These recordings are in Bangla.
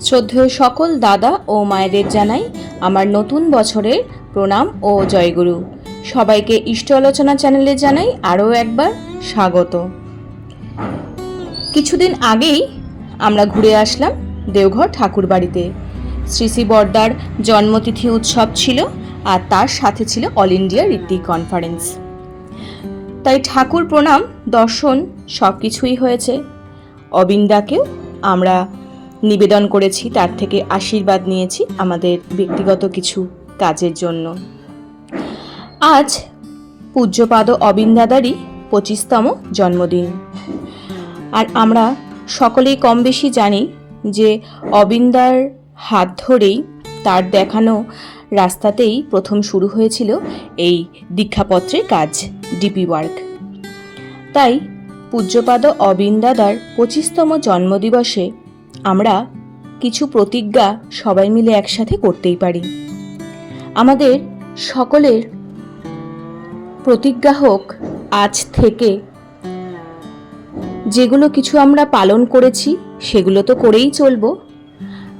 শ্রদ্ধেয় সকল দাদা ও মায়েদের জানাই আমার নতুন বছরের প্রণাম ও জয়গুরু। সবাইকে ইষ্ট আলোচনা চ্যানেলে জানাই আরও একবার স্বাগত। কিছুদিন আগেই আমরা ঘুরে আসলাম দেওঘর ঠাকুর বাড়িতে। শ্রী শ্রী বর্দার জন্মতিথি উৎসব ছিল আর তার সাথে ছিল অল ইন্ডিয়া ঋত্বিক কনফারেন্স। তাই ঠাকুর প্রণাম, দর্শন সব কিছুই হয়েছে। অবিন্দাকেও আমরা নিবেদন করেছি, তার থেকে আশীর্বাদ নিয়েছি আমাদের ব্যক্তিগত কিছু কাজের জন্য। আজ পূজ্যপাদ অবিন্দাদারই পঁচিশতম জন্মদিন। আর আমরা সকলেই কম বেশি জানি যে অবিন্দার হাত ধরেই তার দেখানো রাস্তাতেই প্রথম শুরু হয়েছিল এই দীক্ষাপত্রের কাজ, ডিপি ওয়ার্ক। তাই পূজ্যপাদ অবিন্দাদার পঁচিশতম জন্মদিবসে আমরা কিছু প্রতিজ্ঞা সবাই মিলে একসাথে করতেই পারি। আমাদের সকলের প্রতিজ্ঞা হোক, আজ থেকে যেগুলো কিছু আমরা পালন করেছি, সেগুলো তো করেই চলবো।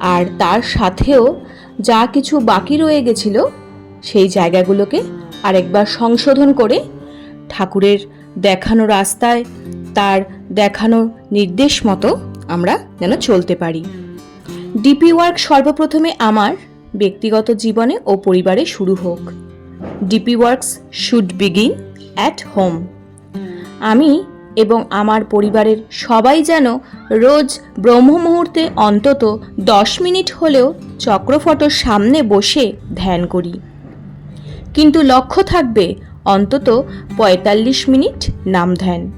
আর তার সাথেও যা কিছু বাকি রয়ে গেছিল, সেই জায়গাগুলোকে আরেকবার সংশোধন করে ঠাকুরের দেখানো রাস্তায়, তার দেখানো নির্দেশ মতো আমরা যেন চলতে পারি। ডিপি ওয়ার্ক সর্বপ্রথমে আমার ব্যক্তিগত জীবনে ও পরিবারে শুরু হোক। DP works should begin at home আমি এবং আমার পরিবারের সবাই যেন রোজ ব্রহ্ম মুহূর্তে অন্তত দশ মিনিট হলেও চক্রফটোর সামনে বসে ধ্যান করি। কিন্তু লক্ষ্য থাকবে অন্তত পঁয়তাল্লিশ মিনিট নাম ধ্যান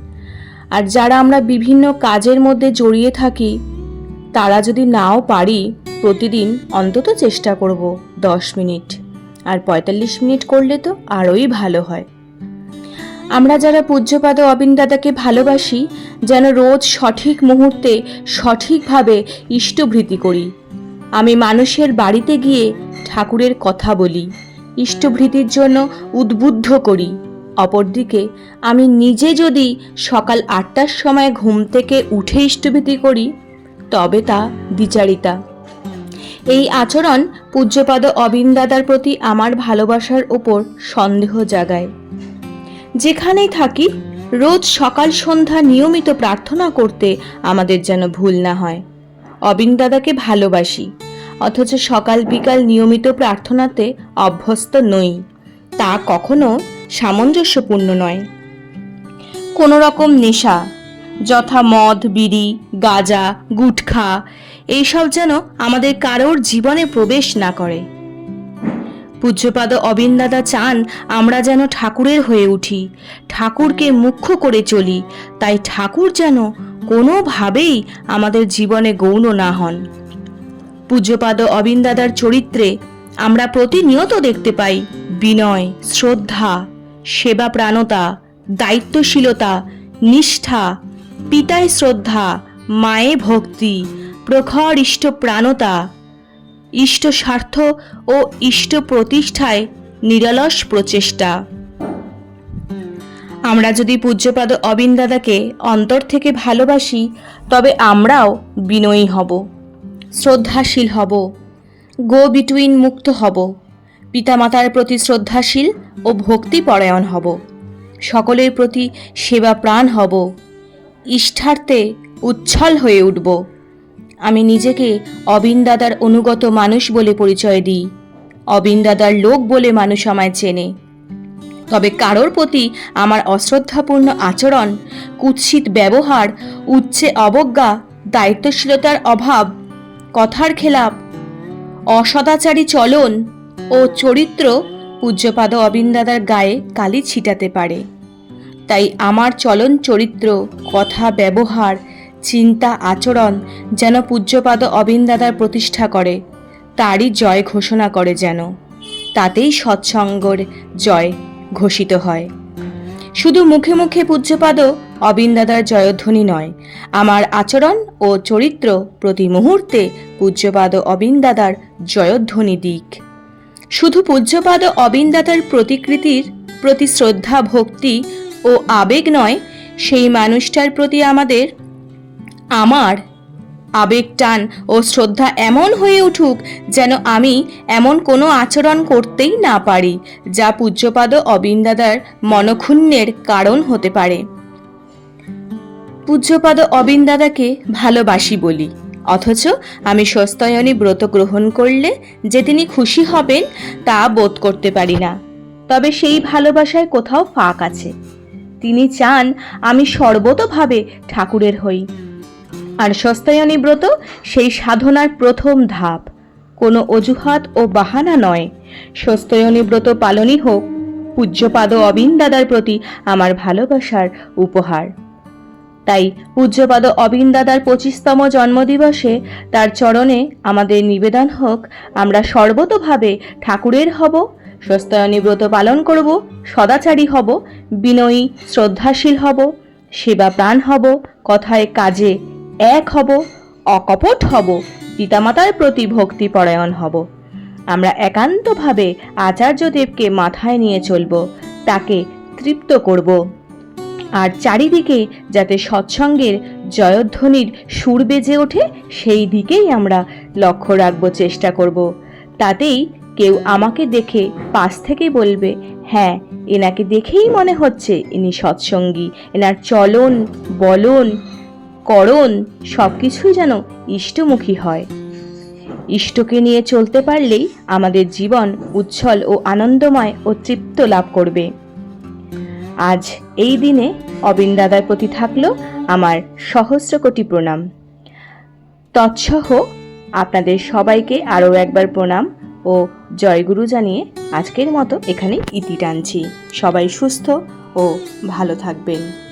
আর যারা আমরা বিভিন্ন কাজের মধ্যে জড়িয়ে থাকি, তারা যদি নাও পারি, প্রতিদিন অন্তত চেষ্টা করব দশ মিনিট। আর পঁয়তাল্লিশ মিনিট করলে তো আরোই ভালো হয়। আমরা যারা পূজ্যপাদ অবিন দাদাকে ভালোবাসি, যেন রোজ সঠিক মুহূর্তে সঠিকভাবে ইষ্টভৃতি করি। আমি মানুষের বাড়িতে গিয়ে ঠাকুরের কথা বলি, ইষ্টভৃতির জন্য উদ্বুদ্ধ করি। অপরদিকে, আমি নিজে যদি সকাল আটটার সময় ঘুম থেকে উঠে ইষ্টভৃতি করি, তবে তা দ্বিচারিতা। এই আচরণ পূজ্যপাদ অবিন দাদার প্রতি আমার ভালোবাসার ওপর সন্দেহ জাগায়। যেখানেই থাকি, রোজ সকাল সন্ধ্যা নিয়মিত প্রার্থনা করতে আমাদের যেন ভুল না হয়। অবিন দাদাকে ভালোবাসি, অথচ সকাল বিকাল নিয়মিত প্রার্থনাতে অভ্যস্ত নই। তা কখনো সামঞ্জস্যপূর্ণ নয়। কোনো রকম নেশা, যথা মদ, বিড়ি, গাঁজা, গুটখা, এইসব যেন আমাদের কারোর জীবনে প্রবেশ না করে। পূজ্যপাদ অবিন দাদা চান আমরা যেন ঠাকুরের হয়ে উঠি, ঠাকুরকে মুখ্য করে চলি, তাই ঠাকুর যেন কোনোভাবেই আমাদের জীবনে গৌণ না হন। পূজ্যপাদ অবিন দাদার চরিত্রে আমরা প্রতিনিয়ত দেখতে পাই বিনয়, শ্রদ্ধা সেবা প্রাণতা, দায়িত্বশীলতা, নিষ্ঠা, পিতায় শ্রদ্ধা, মায়ে ভক্তি, প্রখর ইষ্ট প্রাণতা, ইষ্ট স্বার্থ ও ইষ্ট প্রতিষ্ঠায় নিরলস প্রচেষ্টা। আমরা যদি পূজ্যপাদ অবিন দাদাকে অন্তর থেকে ভালোবাসি, তবে আমরাও বিনয়ী হব, শ্রদ্ধাশীল হব গো বিটুইন মুক্ত হব। পিতামাতার প্রতি শ্রদ্ধাশীল ও ভক্তিপরায়ণ হব। সকলের প্রতি সেবা প্রাণ হব। ইষ্ঠার্থে উচ্ছল হয়ে উঠব। আমি নিজেকে অবিন দাদার অনুগত মানুষ বলে পরিচয় দিই অবিন দাদার লোক বলে মানুষ আমায় চেনে। তবে কারোর প্রতি আমার অশ্রদ্ধাপূর্ণ আচরণ, কুৎসিত ব্যবহার, উচ্ছে অবজ্ঞা, দায়িত্বশীলতার অভাব, কথার খেলাপ, অসদাচারী চলন ও চরিত্র পূজ্যপাদ অবিন্দাদার গায়ে কালি ছিটাতে পারে। তাই আমার চলন চরিত্র, কথা, ব্যবহার, চিন্তা, আচরণ যেন পূজ্যপাদ অবিন্দাদার প্রতিষ্ঠা করে, তারই জয় ঘোষণা করে যেন। তাতেই সৎসঙ্গর জয় ঘোষিত হয়। শুধু মুখে মুখে পূজ্যপাদ অবিন্দাদার জয়ধ্বনি নয়, আমার আচরণ ও চরিত্র প্রতি মুহূর্তে পূজ্যপাদ অবিন্দাদার জয়ধ্বনি দিক। শুধু পূজ্যপাদ অবিন্দাদার প্রতিকৃতির প্রতি শ্রদ্ধা, ভক্তি ও আবেগ নয়, সেই মানুষটার প্রতি আমাদের, আমার আবেগ, টান ও শ্রদ্ধা এমন হয়ে উঠুক যেন আমি এমন কোনো আচরণ করতেই না পারি যা পূজ্যপাদ অবিন্দাদার মনক্ষুণ্ণের কারণ হতে পারে। পূজ্যপাদ অবিন্দাদাকে ভালোবাসি বলি। অথচ আমি স্বস্তয়নী ব্রত গ্রহণ করলে যে তিনি খুশি হবেন, তা বোধ করতে পারি না। তবে সেই ভালোবাসায় কোথাও ফাঁক আছে। তিনি চান আমি সর্বতভাবে ঠাকুরের হই। আর সস্তায়নী ব্রত সেই সাধনার প্রথম ধাপ। কোনো অজুহাত ও বাহানা নয়। সস্তায়নী ব্রত পালনই হোক। পূজ্যপাদ অবিন দাদার প্রতি আমার ভালোবাসার উপহার। তাই পূজ্যপাদ অবিন দাদার পঁচিশতম জন্মদিবসে তার চরণে আমাদের নিবেদন হোক, আমরা সর্বতোভাবে ঠাকুরের হব সস্তায়নী ব্রত পালন করব, সদাচারী হব, বিনয়ী, শ্রদ্ধাশীল হব, সেবা প্রাণ হব, কথায় কাজে এক হব, অকপট হব, পিতামাতার প্রতি ভক্তিপরায়ণ হব। আমরা একান্তভাবে আচার্যদেবকে মাথায় নিয়ে চলব, তাকে তৃপ্ত করব। আর চারিদিকে যাতে সৎসঙ্গের জয়ধ্বনির সুর বেজে ওঠে, সেই দিকেই আমরা লক্ষ্য রাখব, চেষ্টা করব। তাতেই কেউ আমাকে দেখে পাশ থেকে বলবে হ্যাঁ এনাকে দেখেই মনে হচ্ছে ইনি সৎসঙ্গী। এনার চলন, বলন, করণ সব কিছুই যেন ইষ্টমুখী হয়। ইষ্টকে নিয়ে চলতে পারলেই আমাদের জীবন উচ্ছল ও আনন্দময় ও তৃপ্ত লাভ করবে। আজ এই দিনে অবিন দাদার প্রতি থাকল আমার সহস্র কোটি প্রণাম। তৎসহ আপনাদের সবাইকে আরও একবার প্রণাম ও জয়গুরু জানিয়ে আজকের মতো এখানে ইতি টানছি। সবাই সুস্থ ও ভালো থাকবেন।